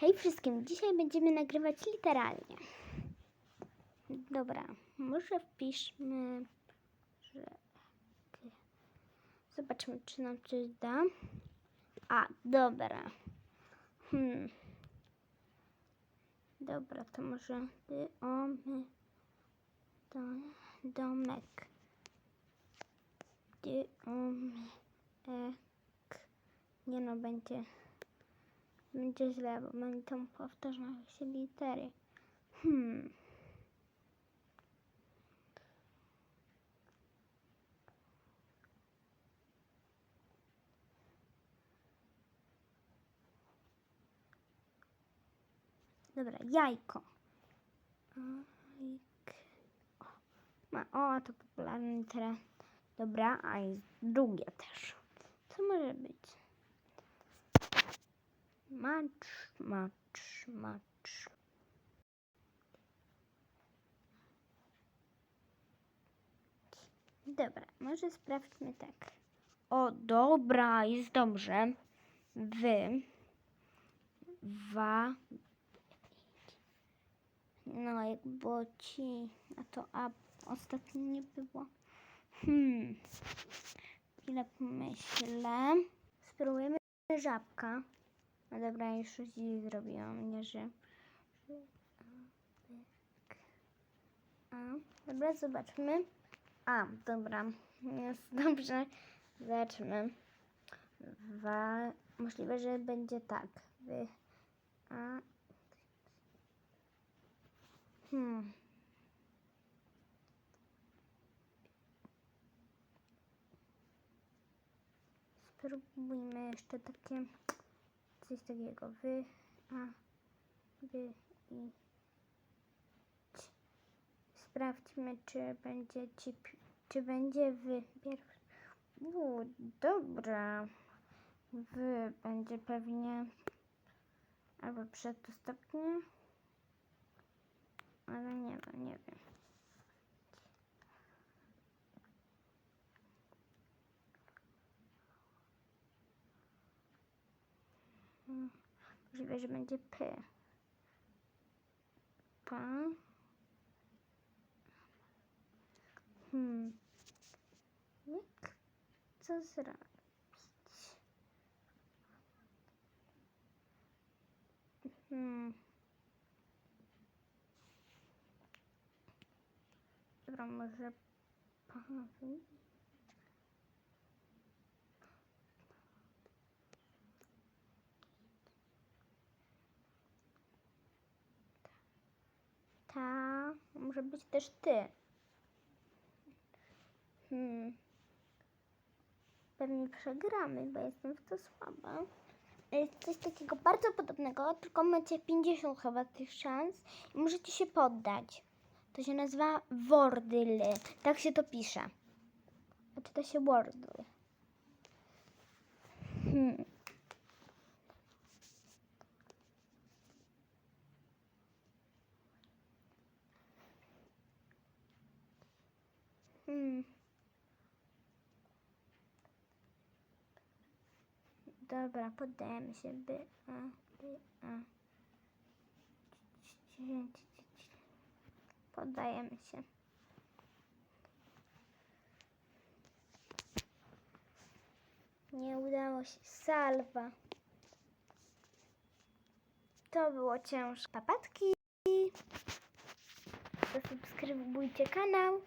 Hej wszystkim, dzisiaj będziemy nagrywać literalnie. Dobra, może wpiszmy, że... Zobaczmy, czy nam coś da. A, dobra. Hmm. Dobra, to może ty, o, my, do, domek. Ty, o, my, ek. Nie no, będzie... Będzie źle, bo będą powtarzały się litery. Hmm. Dobra, jajko. Ajk. O, ma, o, to popularne litera. Dobra, a jest drugie też. Co może być? Macz, macz, macz. Dobra, może sprawdźmy tak. O, dobra, jest dobrze. Wy, wa, no jak było ci, a to a ostatnio nie było. Hmm, chwilę pomyślę. Spróbujemy żabka. No dobra, już źle zrobiłam, nie że- A, dobra, zobaczmy. A, dobra, jest dobrze. Zobaczmy. Wa, możliwe, że będzie tak. Wy, a, hmm. Spróbujmy jeszcze takie coś takiego. Wy, a, wy i ci. Sprawdźmy, czy będzie ci, czy będzie wy. Pierw. U, dobra. Wy będzie pewnie albo przedostatnie, ale nie wiem, nie wiem. Hmm, Możliwe, że będzie P. P. Hmm. Jak co zrobić? Hmm. Dobra, może Paweł. Ta może być też ty. Hmm. Pewnie przegramy, bo jestem w to słaba. Jest coś takiego bardzo podobnego, tylko macie 50 chyba tych szans i możecie się poddać. To się nazywa Wordle. Tak się to pisze. A czyta się Wordle. Hmm. Hmm. Dobra, poddajemy się. By, a, a. Poddajemy się. Nie udało się. Salwa. To było ciężkie. Papatki. Zasubskrybujcie kanał.